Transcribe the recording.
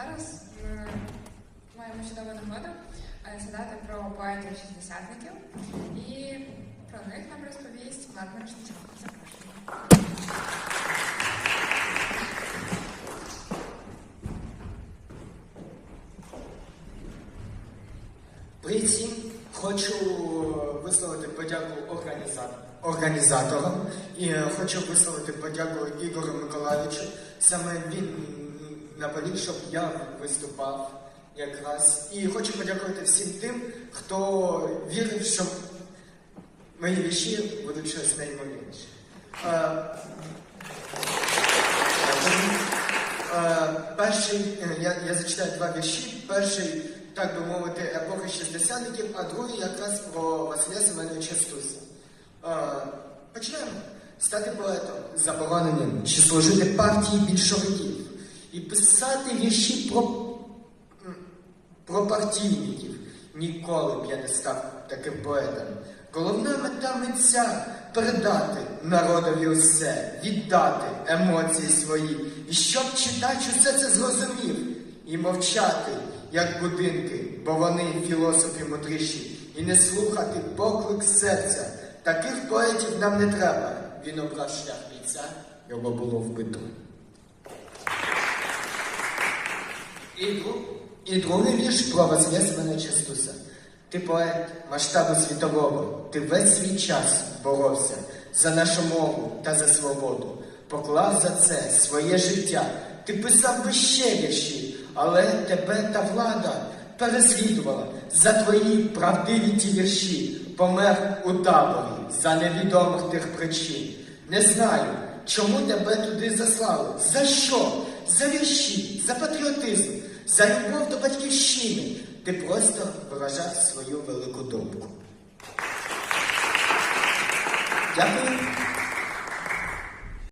зараз ми маємо чудову нагоду е, згадати про поетів шістдесятників і про них нам розповість Влад Мирошниченко. Запрошуємо. Всім! Хочу висловити подяку організа- організаторам і е, хочу висловити подяку Ігорю Миколаївичу. Саме він наполіг, щоб я виступав якраз. І хочу подякувати всім тим, хто вірив, що мої вірші будуть щось неймовірніше. Е, Е, Перший, е, я, я зачитаю два вірші. Перший, так би мовити, епохи шістдесятників, а другий якраз про Василя Семеновича Стуса. Почнемо. Стати поетом забороненим, чи служити партії більшовиків, писати вірші про, про партійників. Ніколи б я не став таким поетом. Головна мета митця передати народові усе, віддати емоції свої, і щоб читач усе це зрозумів, і мовчати, як будинки, бо вони філософи мудріші, і не слухати поклик серця. Таких поетів нам не треба. Він обрав шлях митця, його було вбито. І, другий вірш про Василя Семеновича Стуса. Ти поет масштабу світового, ти весь свій час боровся за нашу мову та за свободу. Поклав за це своє життя. Ти писав би ще вірші, але тебе та влада переслідувала за твої правдиві ті вірші. Помер у таборі за невідомих тих причин. Не знаю, чому тебе туди заслали. За що? За вірші, за патріотизм, за любов до батьківщини. Ти просто виражав свою велику думку. Дякую.